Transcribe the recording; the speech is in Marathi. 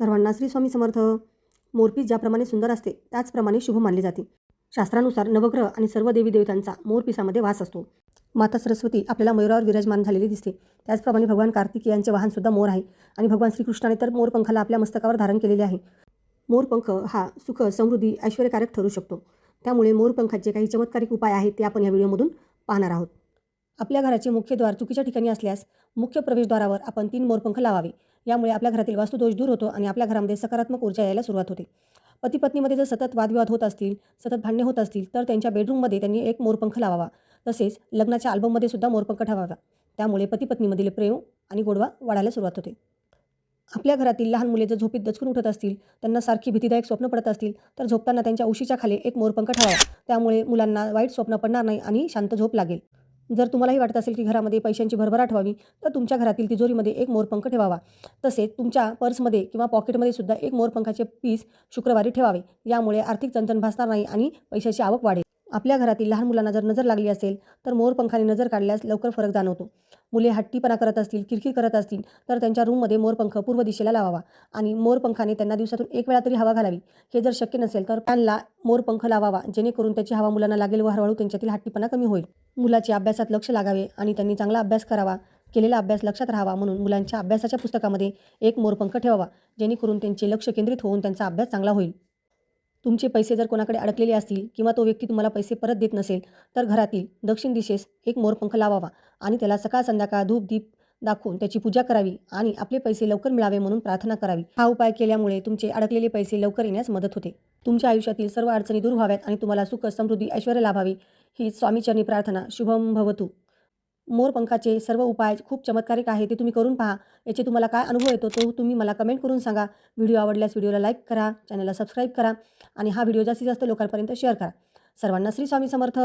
सर्वांना श्री स्वामी समर्थ. मोरपीस ज्याप्रमाणे सुंदर असते त्याचप्रमाणे शुभ मानले जाते. शास्त्रानुसार नवग्रह आणि सर्व देवी देवतांचा मोरपिसामध्ये वास असतो. माता सरस्वती आपल्याला मयुरावर विराजमान झालेली दिसते. त्याचप्रमाणे भगवान कार्तिकी यांचे वाहनसुद्धा मोर आहे आणि भगवान श्रीकृष्णाने तर मोरपंखाला आपल्या मस्तकावर धारण केलेले आहे. मोरपंख हा सुख समृद्धी ऐश्वर्यकारक ठरू शकतो. त्यामुळे मोरपंखाचे काही चमत्कारिक उपाय आहेत ते आपण या व्हिडिओमधून पाहणार आहोत. आपल्या घराचे मुख्य द्वार चुकीच्या ठिकाणी असल्यास मुख्य प्रवेशद्वारावर आपण तीन मोरपंख लावावे. यामुळे आपल्या घरातील वास्तुदोष दूर होतो आणि आपल्या घरामध्ये सकारात्मक ऊर्जा यायला सुरुवात होते. पती पत्नीमध्ये जर सतत वादविवाद होत असतील सतत भांडणे होत असतील तर त्यांच्या बेडरूममध्ये त्यांनी एक मोरपंख लावावा. तसेच लग्नाच्या अल्बममध्ये सुद्धा मोरपंख ठेवावा. त्यामुळे पती पत्नीमधील प्रेम आणि गोडवा वाढायला सुरुवात होते. आपल्या घरातील लहान मुले जर झोपीत दचकून उठत असतील त्यांना सारखी भीतीदायक स्वप्न पडत असतील तर झोपताना त्यांच्या उशीच्या खाली एक मोरपंख ठेवावा. त्यामुळे मुलांना वाईट स्वप्न पडणार नाही आणि शांत झोप लागेल. जर तुम्हालाही वाटत असेल की घरामध्ये पैशांची भरभराट व्हावी तर तुमच्या घरातील तिजोरीमध्ये एक मोरपंख ठेवावा. तसेच तुमच्या पर्समध्ये किंवा पॉकेटमध्ये सुद्धा एक मोरपंखाचे पीस शुक्रवारी ठेवावे. यामुळे आर्थिक चणचण भासणार नाही आणि पैशाची आवक वाढेल. आपल्या घरातील लहान मुलांना जर नजर लागली असेल तर मोरपंखाने नजर काढल्यास लवकर फरक जाणवतो. मुले हट्टीपणा करत असतील किरकिर करत असतील तर त्यांच्या रूममध्ये मोरपंख पूर्व दिशेला लावावा आणि मोरपंखाने त्यांना दिवसातून एक वेळा तरी हवा घालावी. हे जर शक्य नसेल तर फॅनला मोरपंख लावावा जेणेकरून त्याची हवा मुलांना लागेल व हळूहळू त्यांच्यातील हट्टीपणा कमी होईल. मुलाचे अभ्यासात लक्ष लागावे आणि त्यांनी चांगला अभ्यास करावा केलेला अभ्यास लक्षात राहावा म्हणून मुलांच्या अभ्यासाच्या पुस्तकामध्ये एक मोरपंख ठेवावा जेणेकरून त्यांचे लक्ष केंद्रित होऊन त्यांचा अभ्यास चांगला होईल. तुमचे पैसे जर कोणाकडे अडकलेले असतील किंवा तो व्यक्ती तुम्हाला पैसे परत देत नसेल तर घरातील दक्षिण दिशेस एक मोरपंख लावावा आणि त्याला सकाळ संध्याकाळ धूप दीप दाखवून त्याची पूजा करावी आणि आपले पैसे लवकर मिळावे म्हणून प्रार्थना करावी. हा उपाय केल्यामुळे तुमचे अडकलेले पैसे लवकर येण्यास मदत होते. तुमच्या आयुष्यातील सर्व अडचणी दूर व्हाव्यात आणि तुम्हाला सुख समृद्धी ऐश्वर लाभावी. ही स्वामीचरणी प्रार्थना. शुभम भवतु. मोरपंखाचे सर्व उपाय खूप चमत्कारिक आहे ते तुम्ही करून पहा. याचे तुम्हाला काय अनुभव येतो तो तुम्ही मला कमेंट करून सांगा. व्हिडिओ आवडल्यास व्हिडिओला लाईक करा चॅनलला सबस्क्राईब करा आणि हा व्हिडिओ जास्तीत जास्त लोकांपर्यंत शेअर करा. सर्वांना श्री स्वामी समर्थ.